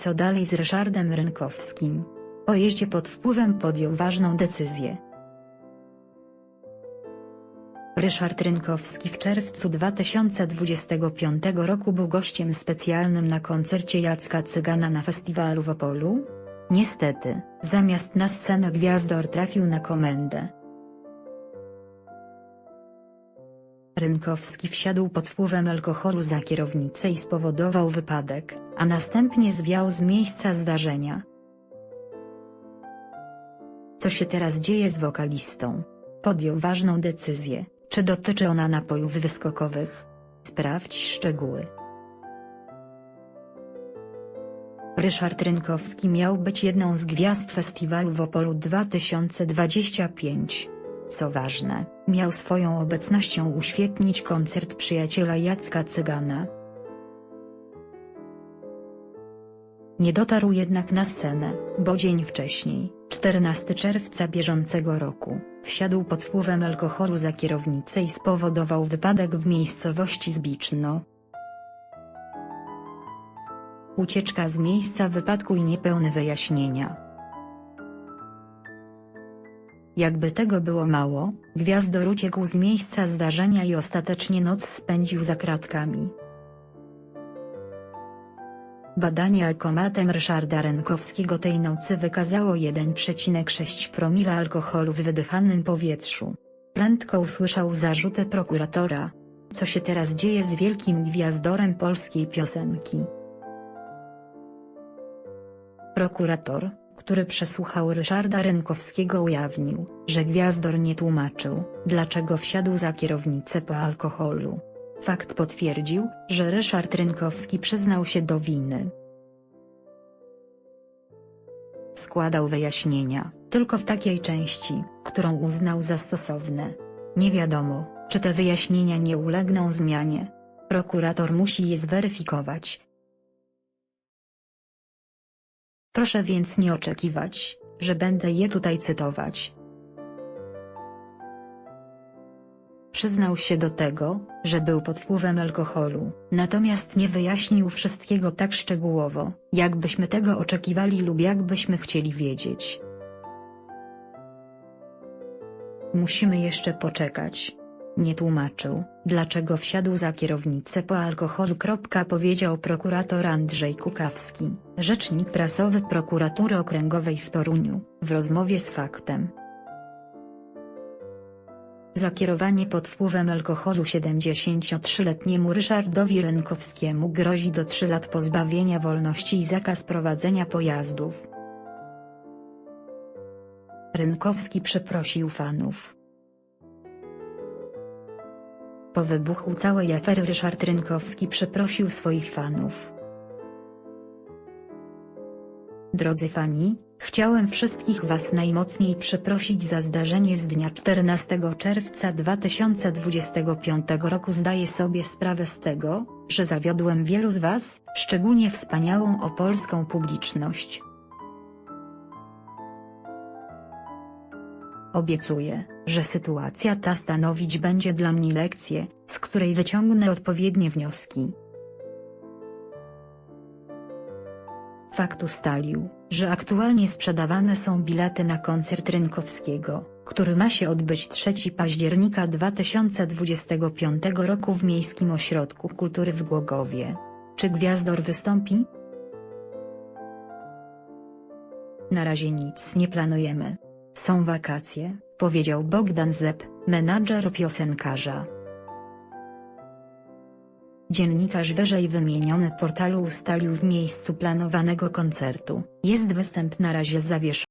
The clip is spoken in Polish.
Co dalej z Ryszardem Rynkowskim? Po jeździe pod wpływem podjął ważną decyzję. Ryszard Rynkowski w czerwcu 2025 roku był gościem specjalnym na koncercie Jacka Cygana na festiwalu w Opolu. Niestety, zamiast na scenę Gwiazdor trafił na komendę. Rynkowski wsiadł pod wpływem alkoholu za kierownicę i spowodował wypadek, a następnie zwiał z miejsca zdarzenia. Co się teraz dzieje z wokalistą? Podjął ważną decyzję, czy dotyczy ona napojów wyskokowych. Sprawdź szczegóły. Ryszard Rynkowski miał być jedną z gwiazd festiwalu w Opolu 2025. Co ważne, miał swoją obecnością uświetnić koncert przyjaciela Jacka Cygana. Nie dotarł jednak na scenę, bo dzień wcześniej, 14 czerwca bieżącego roku, wsiadł pod wpływem alkoholu za kierownicę i spowodował wypadek w miejscowości Zbiczno. Ucieczka z miejsca wypadku i niepełne wyjaśnienia. Jakby tego było mało, Gwiazdor uciekł z miejsca zdarzenia i ostatecznie noc spędził za kratkami. Badanie alkomatem Ryszarda Rynkowskiego tej nocy wykazało 1,6 promila alkoholu w wydychanym powietrzu. Prędko usłyszał zarzuty prokuratora. Co się teraz dzieje z wielkim gwiazdorem polskiej piosenki? Prokurator, który przesłuchał Ryszarda Rynkowskiego ujawnił, że Gwiazdor nie tłumaczył, dlaczego wsiadł za kierownicę po alkoholu. Fakt potwierdził, że Ryszard Rynkowski przyznał się do winy. Składał wyjaśnienia, tylko w takiej części, którą uznał za stosowne. Nie wiadomo, czy te wyjaśnienia nie ulegną zmianie. Prokurator musi je zweryfikować. Proszę więc nie oczekiwać, że będę je tutaj cytować. Przyznał się do tego, że był pod wpływem alkoholu, natomiast nie wyjaśnił wszystkiego tak szczegółowo, jakbyśmy tego oczekiwali lub jakbyśmy chcieli wiedzieć. Musimy jeszcze poczekać. Nie tłumaczył, dlaczego wsiadł za kierownicę po alkoholu. Powiedział prokurator Andrzej Kukawski, rzecznik prasowy prokuratury okręgowej w Toruniu, w rozmowie z faktem. Za kierowanie pod wpływem alkoholu 73-letniemu Ryszardowi Rynkowskiemu grozi do 3 lat pozbawienia wolności i zakaz prowadzenia pojazdów. Rynkowski przeprosił fanów. Po wybuchu całej afery Ryszard Rynkowski przeprosił swoich fanów. Drodzy fani, chciałem wszystkich Was najmocniej przeprosić za zdarzenie z dnia 14 czerwca 2025 roku. Zdaję sobie sprawę z tego, że zawiodłem wielu z Was, szczególnie wspaniałą opolską publiczność. Obiecuję, że sytuacja ta stanowić będzie dla mnie lekcję, z której wyciągnę odpowiednie wnioski. Fakt ustalił, że aktualnie sprzedawane są bilety na koncert Rynkowskiego, który ma się odbyć 3 października 2025 roku w Miejskim Ośrodku Kultury w Głogowie. Czy Gwiazdor wystąpi? Na razie nic nie planujemy. Są wakacje, powiedział Bogdan Zep, menadżer piosenkarza. Dziennikarz wyżej wymieniony portalu ustalił w miejscu planowanego koncertu, jest występ na razie zawieszony.